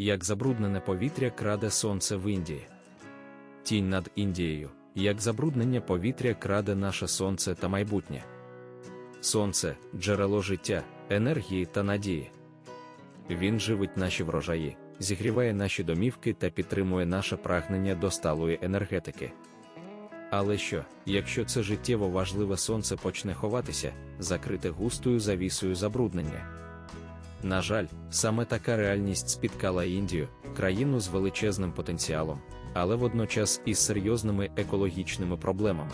як забруднене повітря краде сонце в Індії. Тінь над Індією, як забруднення повітря краде наше сонце та майбутнє. Сонце джерело життя, енергії та надії. Він живить наші врожаї, зігріває наші домівки та підтримує наше прагнення до сталої енергетики. Але що, якщо це життєво важливе сонце почне ховатися, закрите густою завісою забруднення? На жаль, саме така реальність спіткала Індію, країну з величезним потенціалом, але водночас із серйозними екологічними проблемами.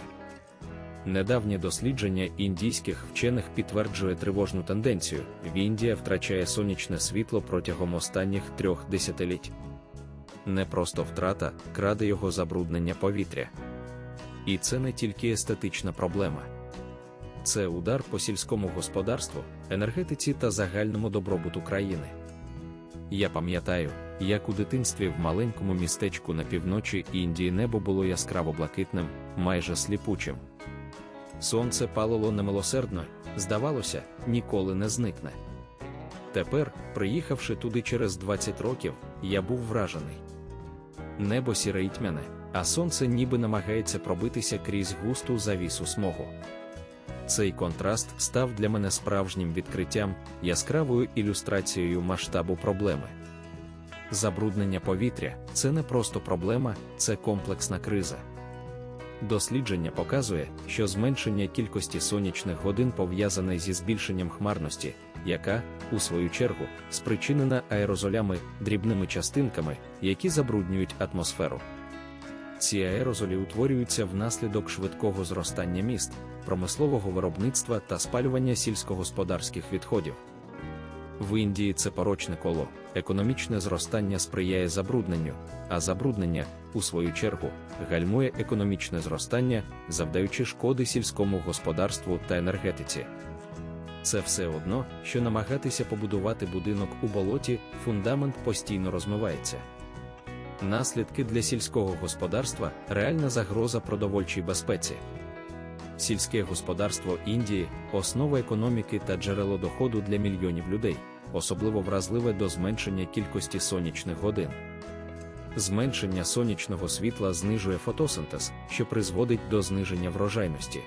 Недавнє дослідження індійських вчених підтверджує тривожну тенденцію: Індія втрачає сонячне світло протягом останніх трьох десятиліть. Не просто втрата, краде його забруднення повітря. І це не тільки естетична проблема. Це удар по сільському господарству, енергетиці та загальному добробуту країни. Я пам'ятаю, як у дитинстві в маленькому містечку на півночі Індії небо було яскраво блакитним, майже сліпучим. Сонце палило немилосердно, здавалося, ніколи не зникне. Тепер, приїхавши туди через 20 років, я був вражений. Небо сіре й тьмяне, а сонце ніби намагається пробитися крізь густу завісу смогу. Цей контраст став для мене справжнім відкриттям, яскравою ілюстрацією масштабу проблеми. Забруднення повітря це не просто проблема, це комплексна криза. Дослідження показує, що зменшення кількості сонячних годин пов'язане зі збільшенням хмарності, яка, у свою чергу, спричинена аерозолями, дрібними частинками, які забруднюють атмосферу. Ці аерозолі утворюються внаслідок швидкого зростання міст, промислового виробництва та спалювання сільськогосподарських відходів. В Індії це порочне коло, економічне зростання сприяє забрудненню, а забруднення, у свою чергу, гальмує економічне зростання, завдаючи шкоди сільському господарству та енергетиці. Це все одно, що намагатися побудувати будинок у болоті, фундамент постійно розмивається. Наслідки для сільського господарства реальна загроза продовольчій безпеці. Сільське господарство Індії основа економіки та джерело доходу для мільйонів людей, особливо вразливе до зменшення кількості сонячних годин. Зменшення сонячного світла знижує фотосинтез, що призводить до зниження врожайності.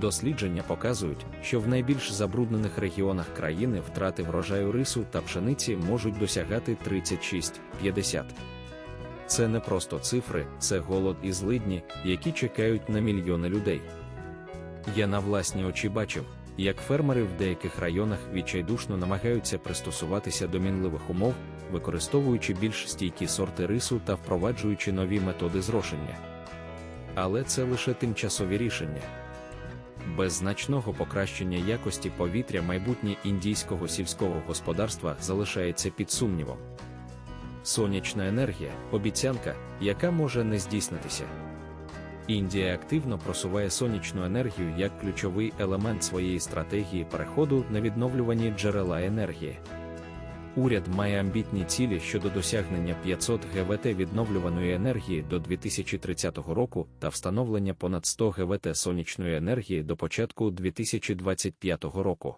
Дослідження показують, що в найбільш забруднених регіонах країни втрати врожаю рису та пшениці можуть досягати 36-50. Це не просто цифри, це голод і злидні, які чекають на мільйони людей. Я на власні очі бачив, як фермери в деяких районах відчайдушно намагаються пристосуватися до мінливих умов, використовуючи більш стійкі сорти рису та впроваджуючи нові методи зрошення. Але це лише тимчасові рішення. Без значного покращення якості повітря майбутнє індійського сільського господарства залишається під сумнівом. Сонячна енергія обіцянка, яка може не здійснитися. Індія активно просуває сонячну енергію як ключовий елемент своєї стратегії переходу на відновлювані джерела енергії. Уряд має амбітні цілі щодо досягнення 500 ГВТ відновлюваної енергії до 2030 року та встановлення понад 100 ГВТ сонячної енергії до початку 2025 року.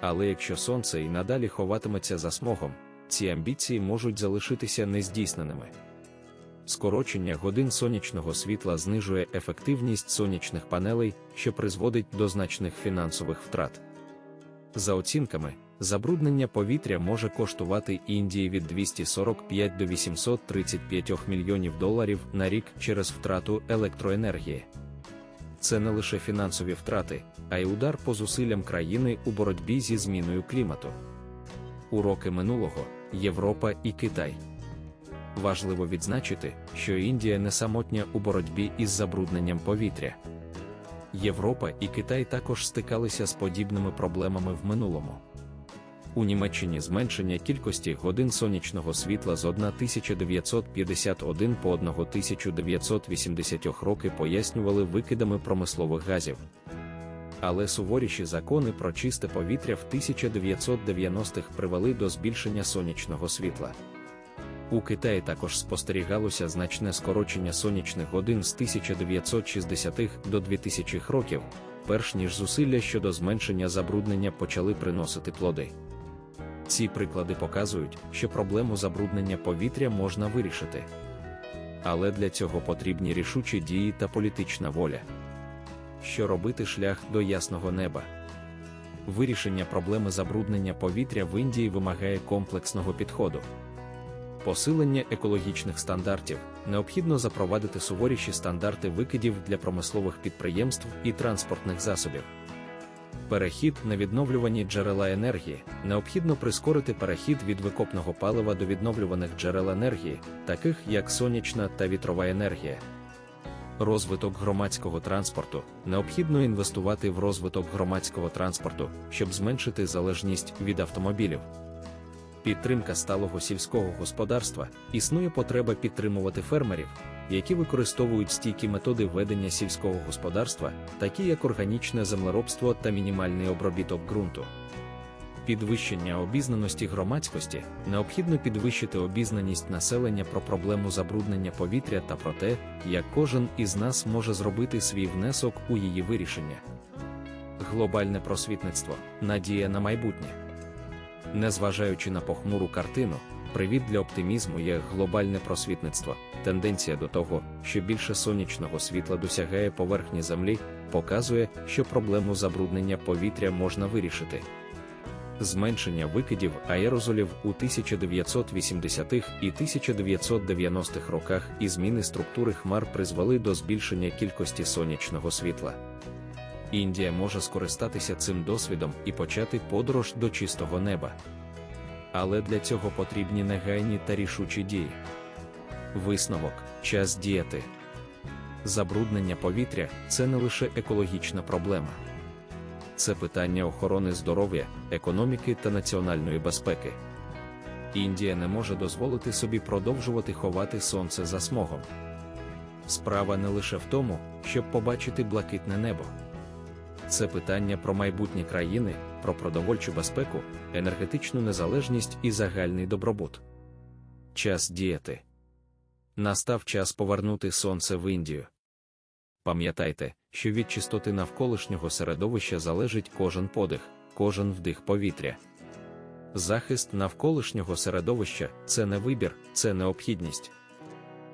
Але якщо сонце і надалі ховатиметься за смогом, ці амбіції можуть залишитися нездійсненими. Скорочення годин сонячного світла знижує ефективність сонячних панелей, що призводить до значних фінансових втрат. За оцінками, забруднення повітря може коштувати Індії від 245 до 835 мільйонів доларів на рік через втрату електроенергії. Це не лише фінансові втрати, а й удар по зусиллям країни у боротьбі зі зміною клімату. Уроки минулого Європа і Китай. Важливо відзначити, що Індія не самотня у боротьбі із забрудненням повітря. Європа і Китай також стикалися з подібними проблемами в минулому. У Німеччині зменшення кількості годин сонячного світла з 1951 по 1980 роки пояснювали викидами промислових газів. Але суворіші закони про чисте повітря в 1990-х привели до збільшення сонячного світла. У Китаї також спостерігалося значне скорочення сонячних годин з 1960-х до 2000-х років, перш ніж зусилля щодо зменшення забруднення почали приносити плоди. Ці приклади показують, що проблему забруднення повітря можна вирішити. Але для цього потрібні рішучі дії та політична воля. Що робити шлях до ясного неба? Вирішення проблеми забруднення повітря в Індії вимагає комплексного підходу. Посилення екологічних стандартів необхідно запровадити суворіші стандарти викидів для промислових підприємств і транспортних засобів. Перехід на відновлювані джерела енергії необхідно прискорити перехід від викопного палива до відновлюваних джерел енергії, таких як сонячна та вітрова енергія. Розвиток громадського транспорту необхідно інвестувати в розвиток громадського транспорту, щоб зменшити залежність від автомобілів. Підтримка сталого сільського господарства існує потреба підтримувати фермерів, які використовують стійкі методи ведення сільського господарства, такі як органічне землеробство та мінімальний обробіток ґрунту. Підвищення обізнаності громадськості необхідно підвищити обізнаність населення про проблему забруднення повітря та про те, як кожен із нас може зробити свій внесок у її вирішення. Глобальне просвітництво надія на майбутнє. Незважаючи на похмуру картину, привід для оптимізму є глобальне просвітництво. Тенденція до того, що більше сонячного світла досягає поверхні Землі, показує, що проблему забруднення повітря можна вирішити. Зменшення викидів аерозолів у 1980-х і 1990-х роках і зміни структури хмар призвели до збільшення кількості сонячного світла. Індія може скористатися цим досвідом і почати подорож до чистого неба. Але для цього потрібні негайні та рішучі дії. Висновок час діяти. Забруднення повітря це не лише екологічна проблема. Це питання охорони здоров'я, економіки та національної безпеки. Індія не може дозволити собі продовжувати ховати сонце за смогом. Справа не лише в тому, щоб побачити блакитне небо. Це питання про майбутнє країни, про продовольчу безпеку, енергетичну незалежність і загальний добробут. Час діяти. Настав час повернути сонце в Індію. Пам'ятайте, що від чистоти навколишнього середовища залежить кожен подих, кожен вдих повітря. Захист навколишнього середовища це не вибір, це необхідність.